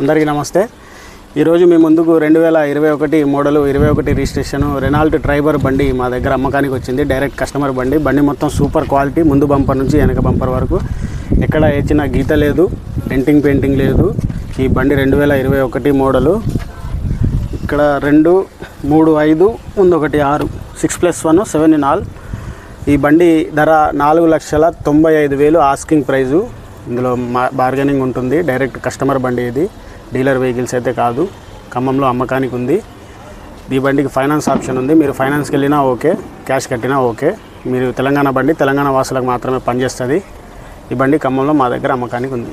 అందరికీ నమస్తే. ఈరోజు మీ ముందుకు రెండు వేల ఇరవై ఒకటి మోడలు ఇరవై ఒకటి రిజిస్ట్రేషన్ రెనాల్ట్ ట్రైబర్ బండి మా దగ్గర అమ్మకానికి వచ్చింది. డైరెక్ట్ కస్టమర్ బండి. బండి మొత్తం సూపర్ క్వాలిటీ ముందు బంపర్ నుంచి వెనక బంపర్ వరకు. ఎక్కడ ఇచ్చిన గీత లేదు డెంటింగ్ పెయింటింగ్ లేదు. ఈ బండి రెండు వేల ఇరవై ఒకటి మోడలు. ఇక్కడ రెండు మూడు ఐదు ముందు ఒకటి ఆరు six plus one seven in all ఈ బండి ధర నాలుగు లక్షల తొంభై ఐదు వేలు ఆస్కింగ్ ప్రైజు ఇందులో మా బార్గెనింగ్ ఉంటుంది. డైరెక్ట్ కస్టమర్ బండి ఇది. డీలర్ వెహికల్స్ అయితే కాదు. ఖమ్మంలో అమ్మకానికి ఉంది. ఈ బండికి ఫైనాన్స్ ఆప్షన్ ఉంది. మీరు ఫైనాన్స్కి వెళ్ళినా ఓకే. క్యాష్ కట్టినా ఓకే. మీరు తెలంగాణ బండి తెలంగాణ వాసులకు మాత్రమే పనిచేస్తుంది. ఈ బండి ఖమ్మంలో మా దగ్గర అమ్మకానికి ఉంది.